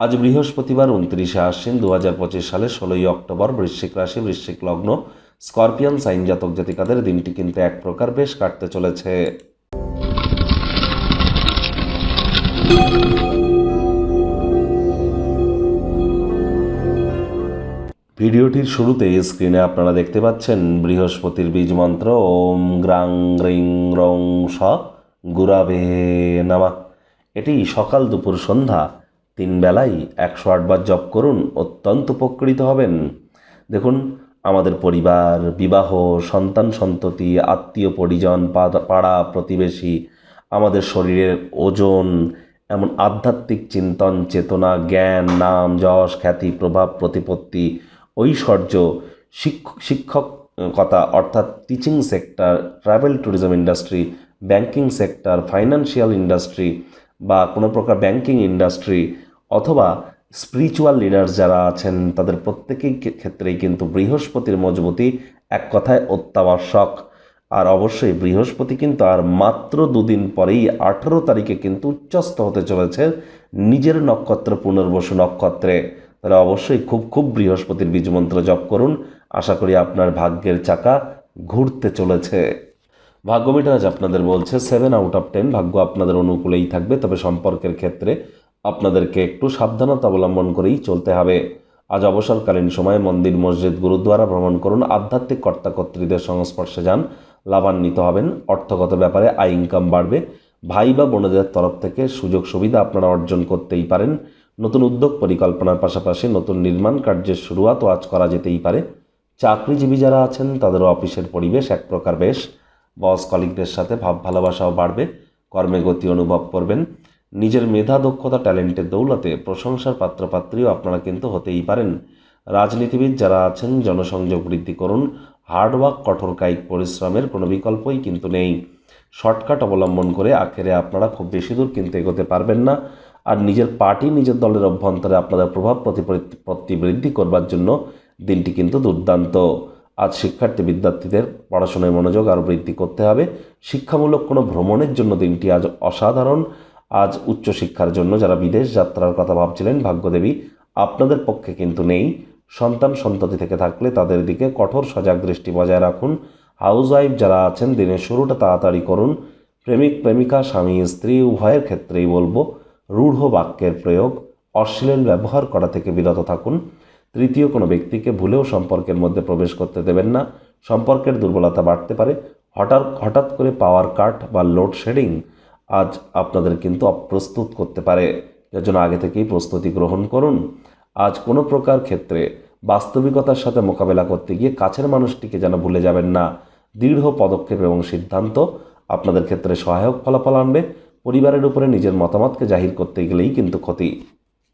আজ বৃহস্পতিবার উনত্রিশে আশ্বিন দু হাজার পঁচিশ সালের ষোলোই অক্টোবর বৃশ্চিক রাশি, বৃশ্চিক লগ্ন, স্করপিয়ন, সাইন জাতক জাতিকাদের দিনটি কিন্তু এক প্রকার বেশ কাটতে চলেছে। ভিডিওটির শুরুতে স্ক্রিনে আপনারা দেখতে পাচ্ছেন বৃহস্পতির বীজ মন্ত্র, ওম গ্রাং গ্রিং রং স গুরাবে নামা। এটি সকাল দুপুর সন্ধ্যা তিন বেলায় একশো আটবার জপ করুন, অত্যন্ত উপকৃত হবেন। দেখুন, আমাদের পরিবার, বিবাহ, সন্তান সন্ততি, আত্মীয় পরিজন পাড়া প্রতিবেশী, আমাদের শরীরের ওজন, এমন আধ্যাত্মিক চিন্তন, চেতনা, জ্ঞান, নাম, যশ, খ্যাতি, প্রভাব, প্রতিপত্তি, ঐশ্বর্য শিক্ষক শিক্ষকতা, অর্থাৎ teaching sector travel tourism industry banking sector financial industry বা কোনো প্রকার ব্যাংকিং ইন্ডাস্ট্রি অথবা স্পিরিচুয়াল লিডার্স যারা আছেন, তাদের প্রত্যেকেই ক্ষেত্রেই কিন্তু বৃহস্পতির মজবুতি এক কথায় অত্যাবশ্যক। আর অবশ্যই বৃহস্পতি কিন্তু আর মাত্র দুদিন পরেই আঠেরো তারিখে কিন্তু উচ্চস্ত হতে চলেছে নিজের নক্ষত্র পুনর্বসু নক্ষত্রে। তাহলে অবশ্যই খুব খুব বৃহস্পতির বীজমন্ত্র জপ করুন। আশা করি আপনার ভাগ্যের চাকা ঘুরতে চলেছে। ভাগ্যমিটার আজ আপনাদের বলছে সেভেন আউট অফ টেন ভাগ্য আপনাদের অনুকূলেই থাকবে, তবে সম্পর্কের ক্ষেত্রে আপনাদেরকে একটু সাবধানতা অবলম্বন করেই চলতে হবে। আজ অবসরকালীন সময়ে মন্দির, মসজিদ গুরুদ্বারা ভ্রমণ করুন। আধ্যাত্মিক কর্তাকর্ত্রীদের সংস্পর্শে যান। লাভান্বিত হবেন। অর্থগত ব্যাপারে আয় ইনকাম বাড়বে। ভাই বা বোনদের তরফ থেকে সুযোগ সুবিধা আপনারা অর্জন করতেই পারেন। নতুন উদ্যোগ পরিকল্পনার পাশাপাশি নতুন নির্মাণ কার্যের শুরুয়াতও আজ করা যেতেই পারে। চাকরিজীবী যারা আছেন, তাদেরও অফিসের পরিবেশ এক প্রকার বেশ। বস কলিগদের সাথে ভাব ভালোবাসাও বাড়বে। কর্মে গতি অনুভব করবেন। নিজের মেধা, দক্ষতা, ট্যালেন্টের দৌলতে প্রশংসার পাত্রপাত্রীও আপনারা কিন্তু হতেই পারেন। রাজনীতিবিদ যারা আছেন, জনসংযোগ বৃদ্ধি করুন হার্ডওয়ার্ক কঠোর কায়িক পরিশ্রমের কোনো বিকল্পই কিন্তু নেই। শর্টকাট অবলম্বন করে আখেরে আপনারা খুব বেশি দূর কিন্তু এগোতে পারবেন না। আর নিজের পার্টি, নিজের দলের অভ্যন্তরে আপনাদের প্রভাব প্রতিপত্তি বৃদ্ধি করবার জন্য দিনটি কিন্তু দুর্দান্ত। আজ শিক্ষার্থী, বিদ্যার্থীদের পড়াশোনায় মনোযোগ আরও বৃদ্ধি করতে হবে। শিক্ষামূলক কোনো ভ্রমণের জন্য দিনটি আজ অসাধারণ। আজ উচ্চশিক্ষার জন্য যারা বিদেশ যাত্রার কথা ভাবছিলেন, ভাগ্যদেবী, আপনাদের পক্ষে কিন্তু নেই। সন্তান সন্ততি থেকে থাকলে তাদের দিকে কঠোর সজাগ দৃষ্টি বজায় রাখুন। হাউস ওয়াইফ যারা আছেন, দিনের শুরুটা তাড়াতাড়ি করুন। প্রেমিক, প্রেমিকা, স্বামী, স্ত্রী, উভয়ের ক্ষেত্রেই বলব, রূঢ় বাক্যের প্রয়োগ, অশ্লীল ব্যবহার করা থেকে বিরত থাকুন। তৃতীয়, কোনো ব্যক্তিকে ভুলেও সম্পর্কের মধ্যে প্রবেশ করতে দেবেন না। সম্পর্কের দুর্বলতা বাড়তে পারে। হঠাৎ হঠাৎ করে পাওয়ার কাট বা লোডশেডিং আজ আপনাদের কিন্তু অপ্রস্তুত করতে পারে। যার জন্য আগে থেকেই প্রস্তুতি গ্রহণ করুন। আজ কোনো প্রকার ক্ষেত্রে বাস্তবিকতার সাথে মোকাবেলা করতে গিয়ে কাছের মানুষটিকে যেন ভুলে যাবেন না। দৃঢ় পদক্ষেপ এবং সিদ্ধান্ত আপনাদের ক্ষেত্রে সহায়ক ফলাফল আনবে। পরিবারের উপরে নিজের মতামতকে জাহির করতে গেলেই কিন্তু ক্ষতি।